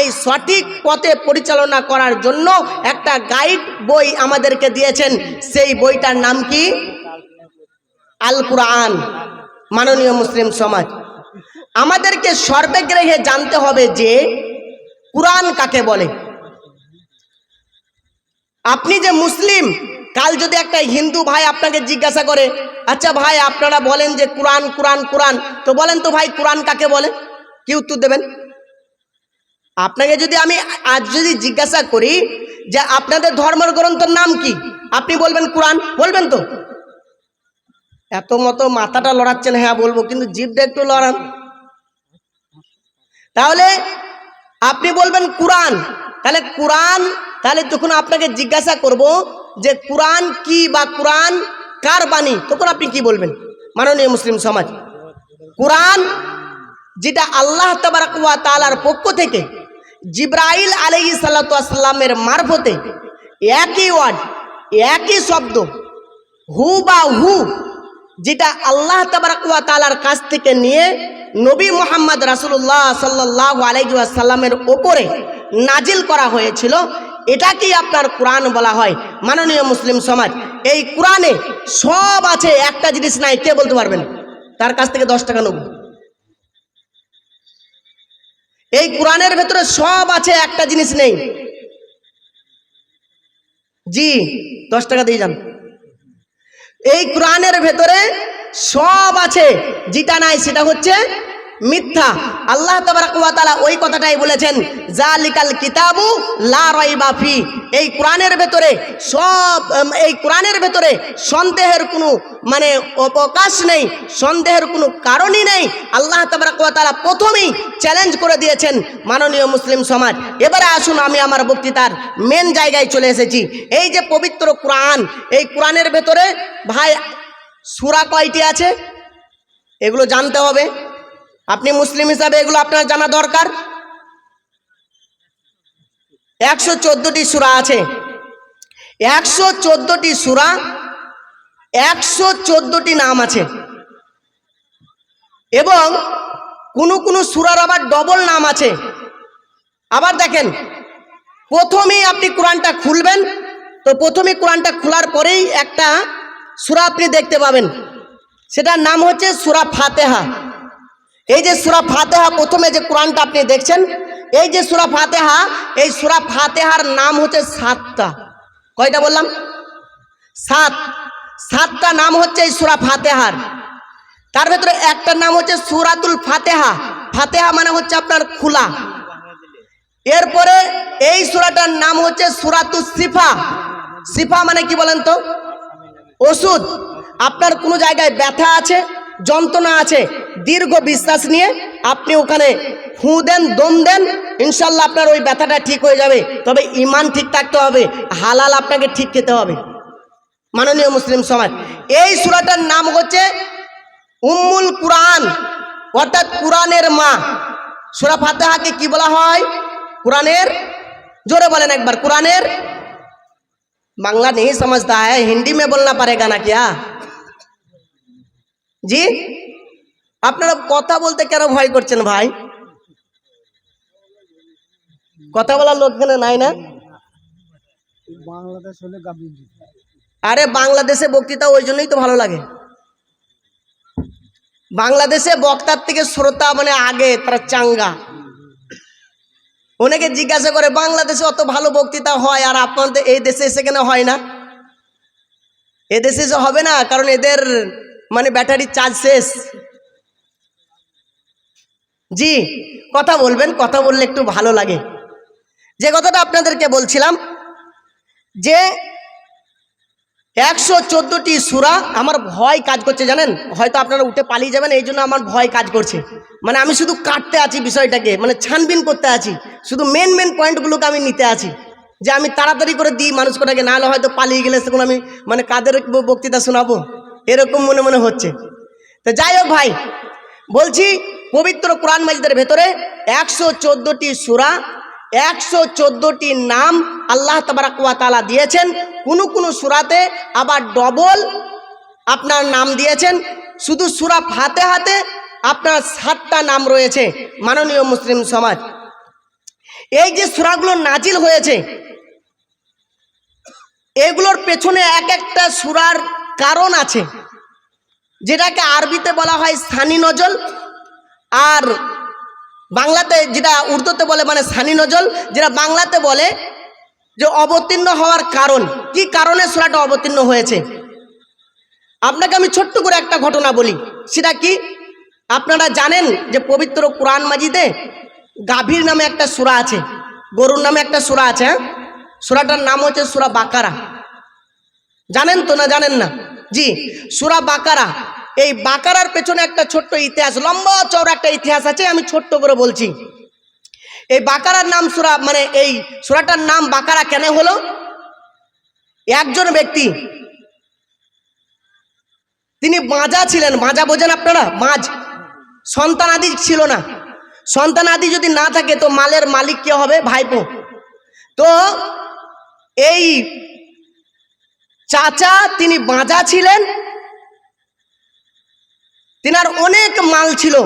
এই সঠিক পথে পরিচালনা করার জন্য একটা গাইড বই আমাদেরকে দিয়েছেন। সেই বইটার নাম কি? আল কুরআন মাননীয় মুসলিম সমাজ। আমাদেরকে সর্বেগ্রেহে জানতে হবে যে কুরআন কাকে বলে? আপনি যে মুসলিম, কাল যদি একটা হিন্দু ভাই আপনাকে জিজ্ঞাসা করে আচ্ছা ভাই, আপনারা বলেন যে কোরআন কোরআন কোরআন। তো বলেন তো ভাই, কোরআন কাকে বলে? কি উত্তর দেবেন? আপনাকে যদি আমি আজ যদি জিজ্ঞাসা করি যে আপনাদের ধর্মের গ্রন্থের নাম কি? আপনি বলবেন কোরআন। বলবেন তো? এত মতো মাথাটা লড়াচ্ছেন হ্যাঁ বলব, কিন্তু জিভটা একটু লড়ান। তাহলে আপনি বলবেন কোরআন। তাহলে কোরআন, তাহলে যখন আপনাকে জিজ্ঞাসা করব যে কোরআন কি বা কোরআন কার বাণী, তখন আপনি কি বলবেন? মাননীয় মুসলিম সমাজ। কোরআন যেটা আল্লাহ তাবারাকুয়া তালার পক্ষ থেকে জিব্রাইল আলহি সাল্লামের মারফতে একই ওয়ার্ড, একই শব্দ, হু বা হু, যেটা আল্লাহ তাবারাকুয়া তালার কাছ থেকে নিয়ে নবী মোহাম্মদ রাসুল্লাহ সাল্লাহ আলাইসাল্লামের ওপরে নাজিল করা হয়েছিল। এটাকেই আপনার কোরআন বলা হয়। মাননীয় মুসলিম সমাজ, এই কোরআনে সব আছে, একটা জিনিস নাই, কে বলতে পারবেন? তার কাছ থেকে দশ টাকা নেব। এই কোরআনের ভেতরে সব আছে, একটা জিনিস নেই। জি, দশ টাকা দিয়ে যান। এই কোরআনের ভেতরে সব আছে, যেটা নাই সেটা হচ্ছে মিথ্যা। আল্লাহ তালা ওই কথাটাই বলেছেন, জালিকাল কিতাবু লা রাইবা ফি। এই কোরআনের ভেতরে সব এই কোরআনের ভেতরে সন্দেহের কোনো মানে অবকাশ নেই, সন্দেহের কোনো কারণই নেই। আল্লাহ তালা প্রথমেই চ্যালেঞ্জ করে দিয়েছেন মাননীয় মুসলিম সমাজ। এবারে আসুন আমি আমার বক্তৃতার মেন জায়গায় চলে এসেছি। এই যে পবিত্র কোরআন, এই কোরআনের ভেতরে ভাই, সুরা কয়টি আছে? এগুলো জানতে হবে। আপনি মুসলিম হিসাবে এগুলো আপনার জানা দরকার? একশো চোদ্দটি সুরা আছে। একশো চোদ্দটি সুরা, একশো চোদ্দটি নাম আছে। এবং কোনো কোনো সুরার আবার ডবল নাম আছে। আবার দেখেন, প্রথমেই আপনি কোরআনটা খুলবেন। তো প্রথমে কোরআনটা খোলার পরেই একটা সুরা আপনি দেখতে পাবেন। সেটার নাম হচ্ছে সুরা ফাতেহা। এই যে সুরা ফাতেহা প্রথমে যে কোরআনটা আপনি দেখছেন, এই যে সুরা ফাতেহা, এই সুরা ফাতেহার নাম হচ্ছে সাতটা। কয়টা বললাম? সাত। সাতটা নাম হচ্ছে এই সুরা ফাতেহার। তার ভেতরে একটা নাম হচ্ছে সুরাতুল ফাতেহা। ফাতেহা মানে হচ্ছে আপনার খোলা। এরপরে এই সুরাটার নাম হচ্ছে সুরাতুল সিফা। সিফা মানে কি বলেন তো? ওষুধ। আপনার কোনো জায়গায় ব্যথা আছে, যন্ত্রণা আছে দীর্ঘ বিশ্বাস নিয়ে আপনি ওখানে ফু দেন দম দেন ইনশাল্লাহ আপনার ওই ব্যথাটা ঠিক হয়ে যাবে তবে ইমান ঠিক থাকতে হবে হালাল আপনাকে ঠিক খেতে হবে মাননীয় মুসলিম সমাজ এই সুরাটার নাম হচ্ছে উম্মুল কুরআন অর্থাৎ কুরআনের মা সুরা ফাতেহাকে কি বলা হয় কুরআনের জোরে বলেন একবার কুরআনের बांग्ला नहीं समझता है हिंदी में बोलना पड़ेगा ना क्या জি আপনারা কথা বলতে কেন ভয় করছেন ভাই? কথা বলার লোক কেন নাই না? বাংলাদেশ হলে আরে বাংলাদেশে বক্তৃতা ওই জন্যই তো ভালো লাগে। বাংলাদেশে বক্তার থেকে শ্রোতা মানে আগে তারা চাঙ্গা। অনেকে জিজ্ঞাসা করে বাংলাদেশে অত ভালো বক্তৃতা হয় আর আপনাদের এই দেশে এসে কেন হয় না? এদেশে এসে হবে না কারণ এদের মানে ব্যাটারি চার্জ শেষ। জি, কথা বলবেন, কথা বললে একটু ভালো লাগে। যে কথাটা আপনাদেরকে বলছিলাম, যে একশো চোদ্দোটি সুরা আমার ভয় কাজ করছে, জানেন? হয়তো আপনারা উঠে পালিয়ে যাবেন, এই জন্য আমার ভয় কাজ করছে। মানে আমি শুধু কাটতে আছি বিষয়টাকে মানে ছানবিন করতে আছি। শুধু মেন মেন পয়েন্টগুলোকে আমি নিতে আছি। যে আমি তাড়াতাড়ি করে দিই মানুষ কটাকে, নাহলে হয়তো পালিয়ে গেলে তখন আমি মানে কাদের বক্তৃতা শোনাবো? এরকম মনে মনে হচ্ছে। তো যাই হোক ভাই, বলছি পবিত্র কোরআন মাজিদের ভেতরে একশো চোদ্দোটি সুরা, একশো চোদ্দোটি নাম আল্লাহ তাবারাকুয়া তালা দিয়েছেন। কোনো কোনো সুরাতে আবার ডবল আপনার নাম দিয়েছেন। শুধু সুরা ফাতে হাতে আপনার সাতটা নাম রয়েছে, মাননীয় মুসলিম সমাজ। এই যে সুরাগুলো নাজিল হয়েছে, এগুলোর পেছনে এক একটা সুরার কারণ আছে, যেটাকে আরবিতে বলা হয় স্থানীয় নজল। আর বাংলাতে যেটা উর্দুতে বলে মানে সানি নজল, যেটা বাংলাতে বলে যে অবতীর্ণ হওয়ার কারণ। কি কারণে সুরাটা অবতীর্ণ হয়েছে? আপনাকে আমি ছোট্ট করে একটা ঘটনা বলি। সেটা কি? আপনারা জানেন যে পবিত্র কোরআন মাজিদে গাভীর নামে একটা সুরা আছে, গরুর নামে একটা সুরা আছে হ্যাঁ? সুরাটার নাম হচ্ছে সুরা বাকারা। জানেন তো না জানেন না? জি, সুরা বাকারা। এই বাকারার পেছনে একটা ছোট্ট ইতিহাস, লম্বা চওড়া একটা ইতিহাস আছে, আমি ছোট্ট করে বলছি। এই বাকারার নাম সুরা মানে এই সুরাটার নাম বাকারা কেন হলো? একজন ব্যক্তি, তিনি বাঁজা ছিলেন। বাঁজা বোঝেন আপনারা? মাঝ। সন্তান আদি ছিল না। সন্তান আদি যদি না থাকে, তো মালের মালিক কে হবে? ভাইপো। তো এই চাচা, তিনি বাঁজা ছিলেন তিনার অনেক মাল ছিল।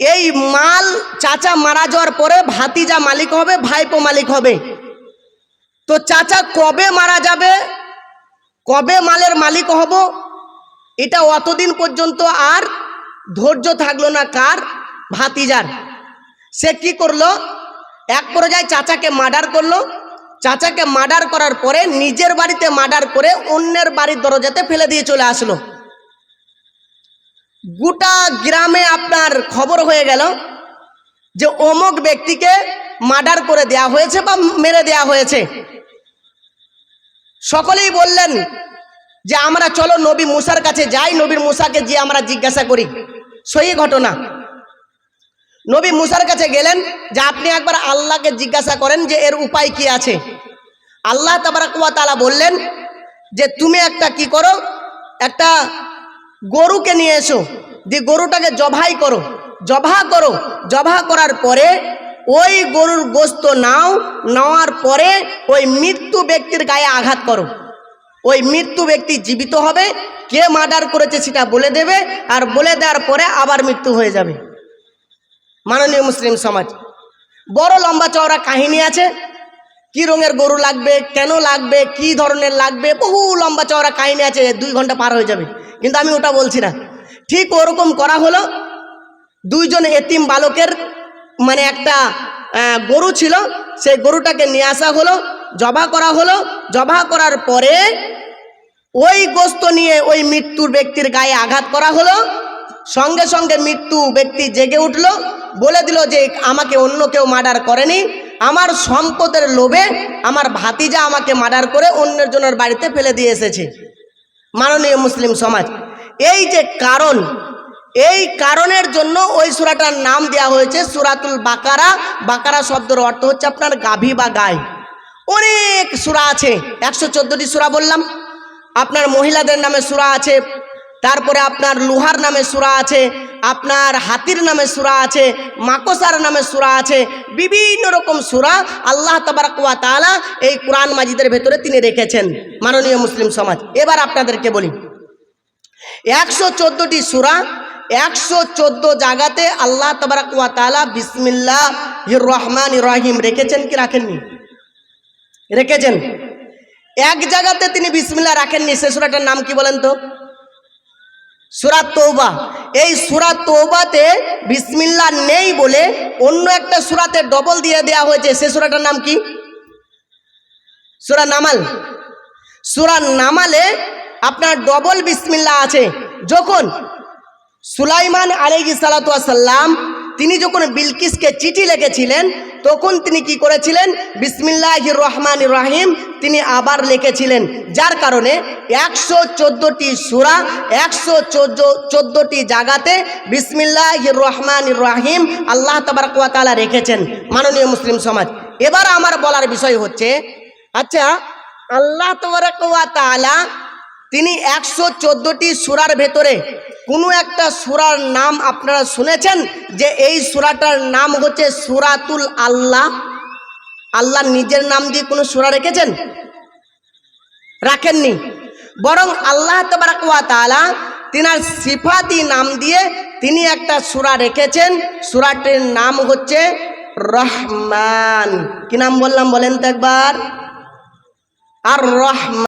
এই মাল চাচা মারা যাওয়ার পরে ভাতিজা মালিক হবে, ভাইপো মালিক হবে। তো চাচা কবে মারা যাবে, কবে মালের মালিক হব, এটা অতদিন পর্যন্ত আর ধৈর্য থাকল না কার, ভাতিজার। সে কি করল, এক পর্যায়ে চাচাকে মার্ডার করল। চাচাকে মার্ডার করার পরে নিজের বাড়িতে মার্ডার করে অন্যের বাড়ির দরজাতে ফেলে দিয়ে চলে আসলো। গোটা গ্রামে আপনার খবর হয়ে গেল যে অমুক ব্যক্তিকে মার্ডার করে দেয়া হয়েছে বা মেরে দেয়া হয়েছে। সকলেই বললেন যে আমরা চলো নবী মুসার কাছে যাই নবীর মুসাকে যে আমরা জিজ্ঞাসা করি। সহি ঘটনা। নবী মুসার কাছে গেলেন যে আপনি একবার আল্লাহকে জিজ্ঞাসা করেন যে এর উপায় কি আছে। আল্লাহ তাবারাকুয়া তালা বললেন যে তুমি একটা কি করো? একটা গরুকে নিয়ে এসো। দিয়ে গরুটাকে জবাই করো জবা করো। জবা করার পরে ওই গরুর গোস্ত নাও, নেওয়ার পরে ওই মৃত্যু ব্যক্তির গায়ে আঘাত করো। ওই মৃত্যু ব্যক্তি জীবিত হবে, কে মার্ডার করেছে সেটা বলে দেবে, আর বলে দেওয়ার পরে আবার মৃত্যু হয়ে যাবে। মাননীয় মুসলিম সমাজ, বড় লম্বা চওড়া কাহিনী আছে। কি রঙের গরু লাগবে, কেন লাগবে, কি ধরনের লাগবে, বহু লম্বা চওড়া কাহিনী আছে, দুই ঘণ্টা পার হয়ে যাবে। কিন্তু আমি ওটা বলছি না। ঠিক ওরকম করা হলো, দুইজন এতিম বালকের মানে একটা গরু ছিল, সেই গরুটাকে নিয়ে আসা হলো, জবা করা হলো, জবা করার পরে ওই গোস্ত নিয়ে ওই মৃত্যুর ব্যক্তির গায়ে আঘাত করা হলো, সঙ্গে সঙ্গে মৃত্যু ব্যক্তি জেগে উঠল, বলে দিল যে আমাকে অন্য কেউ মার্ডার করেনি আমার সম্পদের লোভে আমার ভাতিজা আমাকে মার্ডার করে অন্যের জনের বাড়িতে ফেলে দিয়ে এসেছে। মাননীয় মুসলিম সমাজ, এই যে কারণ, এই কারণের জন্য ওই সুরাটার নাম দেওয়া হয়েছে সুরাতুল বাকারা। বাকারা শব্দের অর্থ হচ্ছে আপনার গাভী বা গায় অনেক সুরা আছে, একশো চোদ্দোটি সুরা বললাম। আপনার মহিলাদের নামে সুরা আছে, তারপরে আপনার লোহার নামে সুরা আছে আপনার হাতির নামে সুরা আছে, মাকসার নামে সুরা আছে, বিভিন্ন রকম সুরা আল্লাহ তাবারকুয়া তাআলা এই কোরআন মাজিদের ভেতরে তিনি রেখেছেন, মাননীয় মুসলিম সমাজ। এবার আপনাদেরকে বলি, একশো চোদ্দোটি সুরা, একশো চোদ্দ জায়গাতে আল্লাহ তাবারকুয়া তালা বিসমিল্লাহ রহমান রহিম রেখেছেন কি রাখেননি? রেখেছেন। এক জায়গাতে তিনি বিসমিল্লাহ রাখেননি, সে সুরাটার নাম কি বলেন তো? সুরা তৌবা এই সুরাত তৌবাতে বিসমিল্লা নেই বলে অন্য একটা সুরাতে ডবল দিয়ে দেয়া হয়েছে। সে সুরাটার নাম কি? সুরা নামাল। সুরা নামালে আপনার ডবল বিসমিল্লা আছে। যখন সুলাইমান আলাইহি সালাম তিনি যখন বিলকিসকে চিঠি লিখেছিলেন, তখন তিনি কি করেছিলেন? বিসমিল্লাহ রহমান রাহিম তিনি আবার লিখেছিলেন, যার কারণে একশো চোদ্দোটি সুরা, একশো চোদ্দ চোদ্দোটি জায়গাতে বিসমিল্লাহ রহমান রাহিম আল্লাহ তাবারকালা রেখেছেন মাননীয় মুসলিম সমাজ। এবার আমার বলার বিষয় হচ্ছে আচ্ছা আল্লাহ তালা তিনি একশো চোদ্দোটি সুরার ভেতরে কোনো একটা সুরার নাম আপনারা শুনেছেন যে এই সুরাটার নাম হচ্ছে সুরাতুল আল্লাহ? আল্লাহ নিজের নাম দিয়ে কোনো সুরা রেখেছেন? রাখেননি। বরং আল্লাহ তালা তিনার সিফাতি নাম দিয়ে তিনি একটা সুরা রেখেছেন। সুরাটির নাম হচ্ছে রহমান। কি নাম বললাম বলেন তো একবার? আর রহমান।